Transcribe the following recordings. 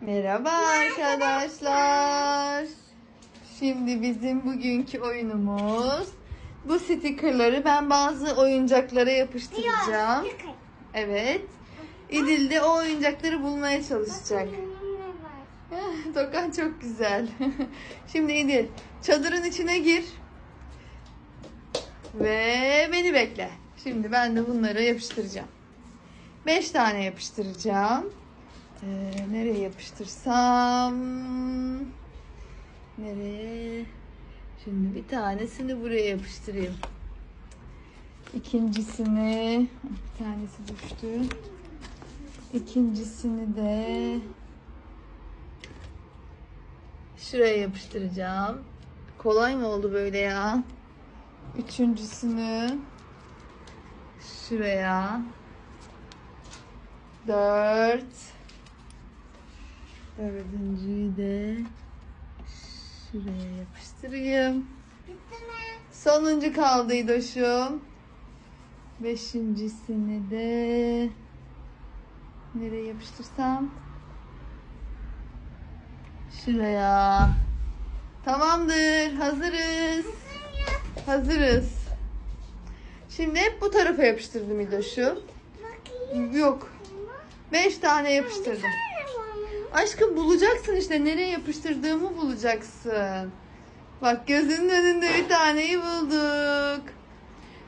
Merhaba arkadaşlar. Şimdi bizim bugünkü oyunumuz bu stikerleri ben bazı oyuncaklara yapıştıracağım. Evet. İdil de o oyuncakları bulmaya çalışacak. Tokan çok güzel. Şimdi İdil çadırın içine gir. Ve beni bekle. Şimdi ben de bunları yapıştıracağım. 5 tane yapıştıracağım. Ee, nereye yapıştırsam? Nereye? Şimdi bir tanesini buraya yapıştırayım. İkincisini bir tanesi düştü. İkincisini de şuraya yapıştıracağım. Kolay mı oldu böyle ya? Üçüncüsünü şuraya. Dört. Dördüncüyü de şuraya yapıştırayım. Sonuncu kaldı İdoş'um. Beşincisini de nereye yapıştırsam? Şuraya. Tamamdır. Hazırız. Hazırız. Şimdi hep bu tarafa yapıştırdım İdoş'um. Yok. Beş tane yapıştırdım. Aşkım bulacaksın işte nereye yapıştırdığımı bulacaksın. Bak gözünün önünde bir taneyi bulduk.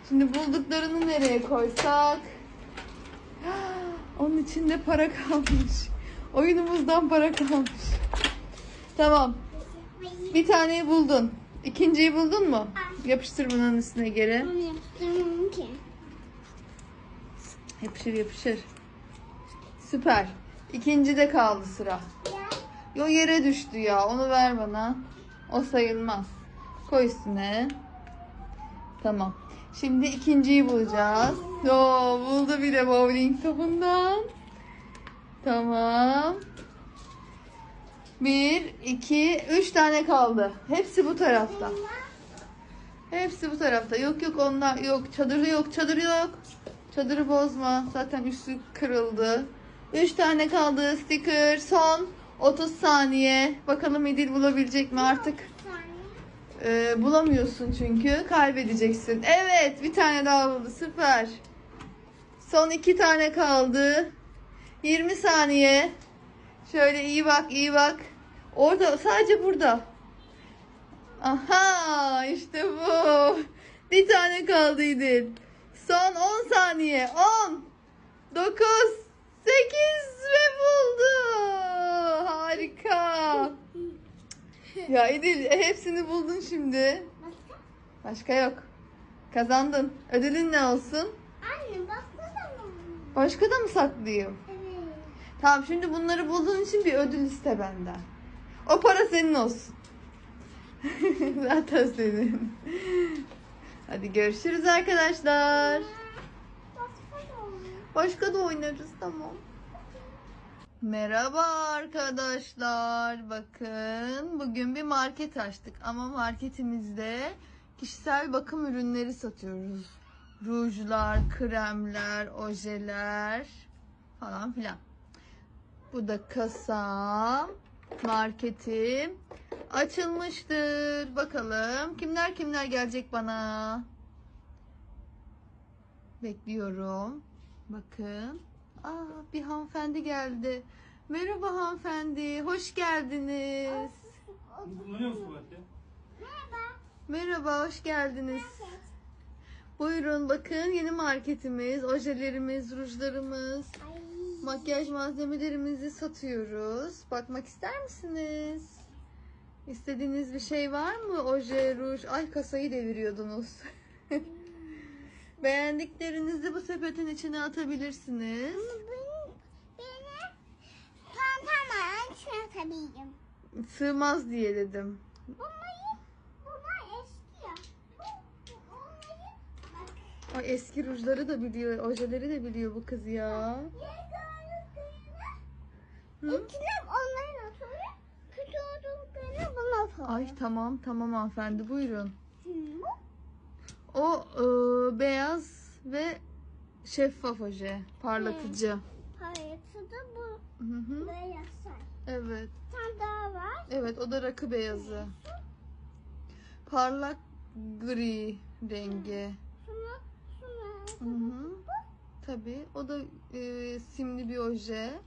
Şimdi bulduklarını nereye koysak? Onun içinde para kalmış. Oyunumuzdan para kalmış. Tamam. Bir taneyi buldun. İkinciyi buldun mu? Yapıştır bunun üstüne geri. Yapışır yapışır. Süper. İkinci de kaldı sıra. Yo yere düştü ya. Onu ver bana. O sayılmaz. Koy üstüne. Tamam. Şimdi ikinciyi bulacağız. Yo buldu bir de bowling topundan. Tamam. Bir, iki, üç tane kaldı. Hepsi bu tarafta. Hepsi bu tarafta. Yok yok onlar yok. Çadırı yok. Çadırı yok. Çadırı bozma. Zaten üstü kırıldı. 3 tane kaldı. Sticker son 30 saniye. Bakalım İdil bulabilecek mi artık? Ee, bulamıyorsun çünkü. Kaybedeceksin. Evet bir tane daha buldu. Süper. Son 2 tane kaldı. 20 saniye. Şöyle iyi bak iyi bak. Orada sadece burada. Aha işte bu. Bir tane kaldı İdil. Son 10 saniye. 10 9 8 ve buldu. Harika. Ya İdil e, hepsini buldun şimdi. Başka yok. Kazandın. Ödülün ne olsun? Anne baksana mı? Başka da mı saklayayım? Evet. Tamam şimdi bunları bulduğun için bir ödül iste benden. O para senin olsun. Zaten senin. Hadi görüşürüz arkadaşlar. Başka da oynarız tamam. Merhaba arkadaşlar. Bakın bugün bir market açtık ama marketimizde kişisel bakım ürünleri satıyoruz. Rujlar, kremler, ojeler falan filan. Bu da kasam. Marketim açılmıştır. Bakalım kimler kimler gelecek bana. Bekliyorum. Bakın. Aa, bir hanımefendi geldi. Merhaba hanımefendi. Hoş geldiniz. Kullanıyor musun bu eti? Merhaba. Merhaba, hoş geldiniz. Buyurun bakın yeni marketimiz, ojelerimiz, rujlarımız, Ay. makyaj malzemelerimizi satıyoruz. Bakmak ister misiniz? İstediğiniz bir şey var mı? Oje, ruj. Ay kasayı deviriyordunuz. Beğendiklerinizi bu sepetin içine atabilirsiniz. Benim, benim çantam içine atabilirim. Sığmaz diye dedim. Bunları, bunlar eski ya. Bu- bu- Onları, bak. Ay eski rujları da biliyor, ojeleri de biliyor bu kız ya. Hı? İçine onların atıyor. Kötü olduklarını buna atıyor. Ay tamam tamam hanımefendi buyurun. Hı, O e, beyaz ve şeffaf oje, parlatıcı. Hayatı da bu Hı hı. beyaz. Evet. Bir tane daha var. Evet o da rakı beyazı. Parlak gri rengi. Şunu, şunu. Hı hı. Tabii. O da e, simli bir oje.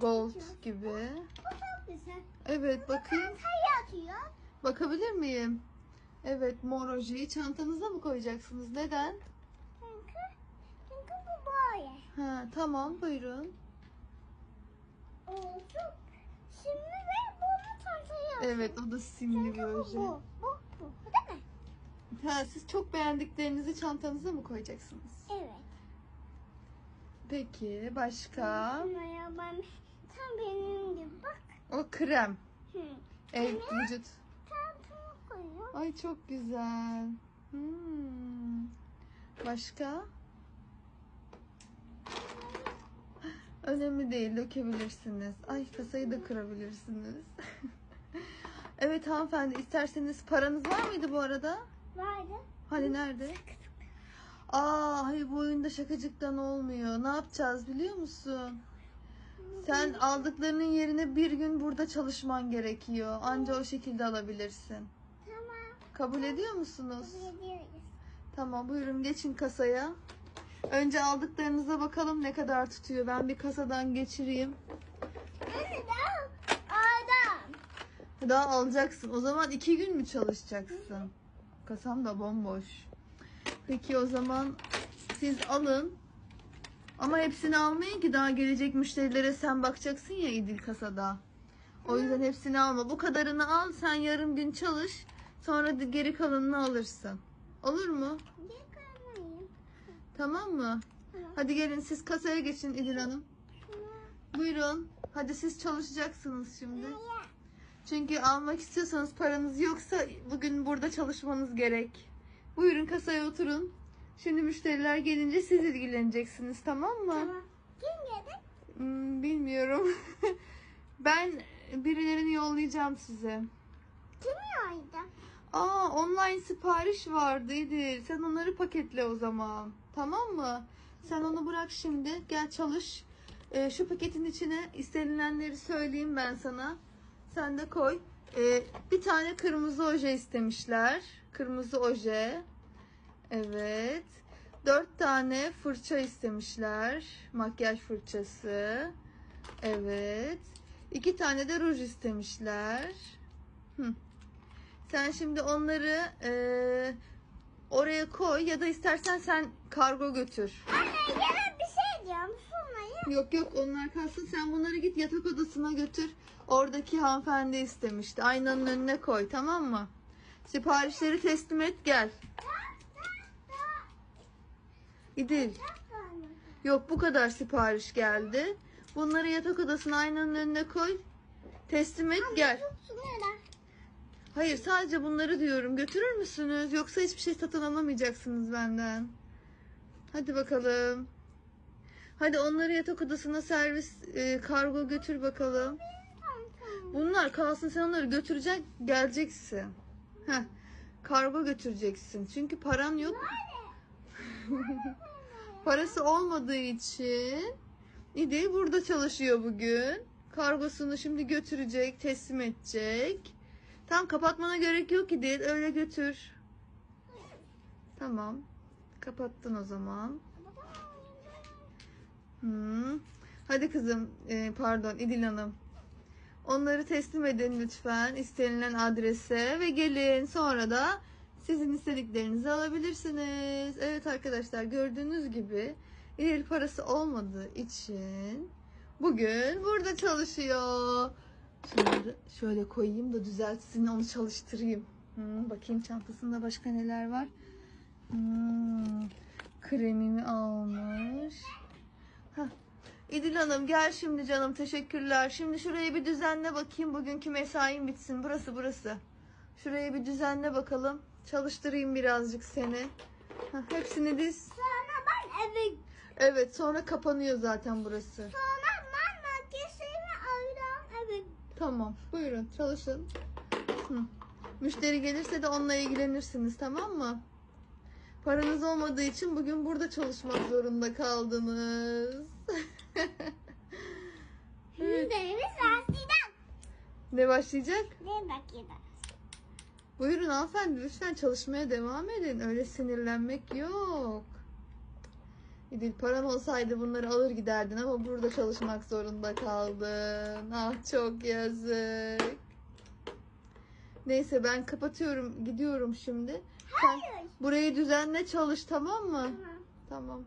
Gold gibi. Bu çok güzel. Evet bakayım. Bakabilir miyim? Evet mor ojeyi çantanıza mı koyacaksınız? Neden? Çünkü, çünkü bu böyle. Ha tamam buyurun. Olsun. Şimdi ve bunu atıyor. Evet o da simli bir oje. bu, bu, bu. Değil mi? Ha siz çok beğendiklerinizi çantanıza mı koyacaksınız? Evet. Peki başka? Ben tam benim gibi bak. O krem. Hı. El vücut. Ay çok güzel. Hmm. Başka? Önemli değil, dökebilirsiniz. Ay kasayı da kırabilirsiniz. evet hanımefendi, isterseniz paranız var mıydı bu arada? Vardı. Hani nerede? Aa, hayır bu oyunda şakacıktan olmuyor. Ne yapacağız biliyor musun? Sen aldıklarının yerine bir gün burada çalışman gerekiyor. Anca o şekilde alabilirsin. Kabul ediyor musunuz? Kabul ediyoruz. Tamam buyurun geçin kasaya. Önce aldıklarınıza bakalım ne kadar tutuyor. Ben bir kasadan geçireyim. Adam. Daha alacaksın. O zaman iki gün mü çalışacaksın? Kasam da bomboş. Peki o zaman siz alın. Ama hepsini almayın ki daha gelecek müşterilere sen bakacaksın ya İdil kasada. O yüzden hepsini alma. Bu kadarını al sen yarım gün çalış. Sonra da geri kalanını alırsın. Olur mu? Tamam mı? Hadi gelin siz kasaya geçin İdil Hanım. Buyurun. Hadi siz çalışacaksınız şimdi. Çünkü almak istiyorsanız paranız yoksa bugün burada çalışmanız gerek. Buyurun kasaya oturun. Şimdi müşteriler gelince siz ilgileneceksiniz tamam mı? Tamam. Kim yedi? Hmm, bilmiyorum. ben birilerini yollayacağım size. Kim yaydı? Aa online sipariş vardı İdil. Sen onları paketle o zaman. Tamam mı? Sen onu bırak şimdi. Gel çalış. Ee, şu paketin içine istenilenleri söyleyeyim ben sana. Sen de koy. Ee, bir tane kırmızı oje istemişler. Kırmızı oje. Evet. Dört tane fırça istemişler. Makyaj fırçası. Evet. İki tane de ruj istemişler. Hı. Sen şimdi onları eee, oraya koy ya da istersen sen kargo götür. Anne yine bir şey diyorum. Şunları. Yok yok onlar kalsın. Sen bunları git yatak odasına götür. Oradaki hanımefendi istemişti. Aynanın önüne koy tamam mı? Siparişleri teslim et gel. İdil. Yok bu kadar sipariş geldi. Bunları yatak odasına aynanın önüne koy. Teslim et gel. Hayır sadece bunları diyorum. Götürür müsünüz? Yoksa hiçbir şey satın alamayacaksınız benden. Hadi bakalım. Hadi onları yatak odasına servis e, kargo götür bakalım. Bunlar kalsın sen onları götürecek geleceksin. Heh. Kargo götüreceksin. Çünkü paran yok. Parası olmadığı için İdil burada çalışıyor bugün. Kargosunu şimdi götürecek, teslim edecek. Tam kapatmana gerek yok İdil. Öyle götür. Tamam. Kapattın o zaman. Hmm. Hadi kızım, e, pardon İdil Hanım. Onları teslim edin lütfen istenilen adrese ve gelin. Sonra da sizin istediklerinizi alabilirsiniz. Evet arkadaşlar gördüğünüz gibi İdil parası olmadığı için bugün burada çalışıyor. Şunları şöyle koyayım da düzeltsin onu çalıştırayım. Hmm, bakayım çantasında başka neler var. Hmm, kremimi almış. Hah. İdil Hanım gel şimdi canım teşekkürler. Şimdi şurayı bir düzenle bakayım bugünkü mesain bitsin. Burası burası. Şurayı bir düzenle bakalım. Çalıştırayım birazcık seni. Hah, hepsini diz. Sonra ben eve Evet sonra kapanıyor zaten burası. sonra ben makyajımı alacağım eve. Tamam buyurun çalışın. Hı. Müşteri gelirse de onunla ilgilenirsiniz tamam mı? Paranız olmadığı için bugün burada çalışmak zorunda kaldınız. Eve saatiden Ne başlayacak? Ne bakayım. Buyurun hanımefendi lütfen çalışmaya devam edin. Öyle sinirlenmek yok. İdil paran olsaydı bunları alır giderdin ama burada çalışmak zorunda kaldın. Ah çok yazık. Neyse ben kapatıyorum gidiyorum şimdi. Sen Hayır. burayı düzenle çalış tamam mı? Tamam. Tamam.